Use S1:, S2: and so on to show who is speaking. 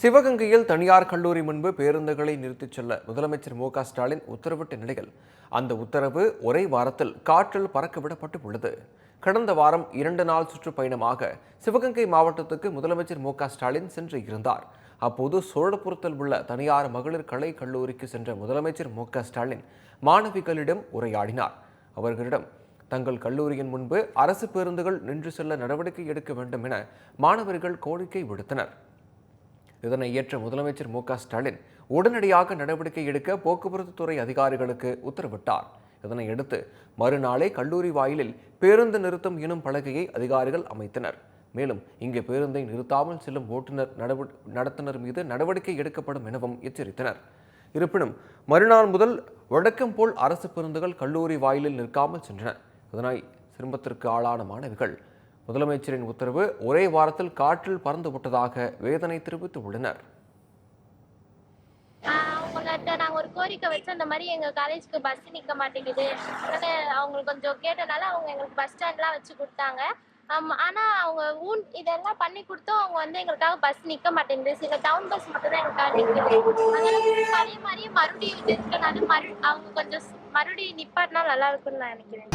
S1: சிவகங்கையில் தனியார் கல்லூரி முன்பு பேருந்துகளை நிறுத்திச் செல்ல முதலமைச்சர் மு ஸ்டாலின் உத்தரவிட்ட நிலையில் அந்த உத்தரவு ஒரே வாரத்தில் காற்றில் பறக்க விடப்பட்டு உள்ளது. கடந்த வாரம் இரண்டு நாள் சுற்றுப்பயணமாக சிவகங்கை மாவட்டத்துக்கு முதலமைச்சர் மு ஸ்டாலின் சென்று இருந்தார். அப்போது சோழபுரத்தில் உள்ள தனியார் மகளிர் கலை கல்லூரிக்கு சென்ற முதலமைச்சர் மு ஸ்டாலின் மாணவிகளிடம் உரையாடினார். அவர்களிடம் தங்கள் கல்லூரியின் முன்பு அரசு பேருந்துகள் நின்று செல்ல நடவடிக்கை எடுக்க வேண்டும் என மாணவர்கள் கோரிக்கை விடுத்தனர். இதனை ஏற்ற முதலமைச்சர் மு க ஸ்டாலின் உடனடியாக நடவடிக்கை எடுக்க போக்குவரத்து துறை அதிகாரிகளுக்கு உத்தரவிட்டார். இதனையடுத்து மறுநாளே கல்லூரி வாயிலில் பேருந்து நிறுத்தம் எனும் பலகையை அதிகாரிகள் அமைத்தனர். மேலும் இங்கு பேருந்தை நிறுத்தாமல் செல்லும் ஓட்டுநர் நடவ நடத்துனர் மீது நடவடிக்கை எடுக்கப்படும் எனவும் எச்சரித்தனர். இருப்பினும் மறுநாள் முதல் வழக்கம் போல் அரசு பேருந்துகள் கல்லூரி வாயிலில் நிற்காமல் சென்றன. இதனால் சிரமத்திற்கு ஆளான மாணவிகள் முதலமைச்சரின் உத்தரவு ஒரே வாரத்தில் காற்றில் பறந்து விட்டதாக வேதனை தெரிவித்துள்ளனர்.
S2: ஆஹ் அவங்கள்ட்ட நாங்கள் ஒரு கோரிக்கை வச்சு அந்த மாதிரி எங்கள் காலேஜ்க்கு பஸ் நிற்க மாட்டேங்குது. அதனால அவங்களுக்கு கொஞ்சம் கேட்டனால அவங்க எங்களுக்கு பஸ் ஸ்டாண்ட்லாம் வச்சு கொடுத்தாங்க. ஆனால் அவங்க ஊன் இதெல்லாம் பண்ணி கொடுத்தும் அவங்க வந்து எங்களுக்காக பஸ் நிற்க மாட்டேங்குது. சில டவுன் பஸ் மட்டும் தான் எங்களுக்காக நிற்குது அதனால மாதிரியே மறுபடியும் இருக்கனால மறு அவங்க கொஞ்சம் மறுபடியும் நிப்பாட்டினா நல்லா இருக்கும்னு நான் நினைக்கிறேன்.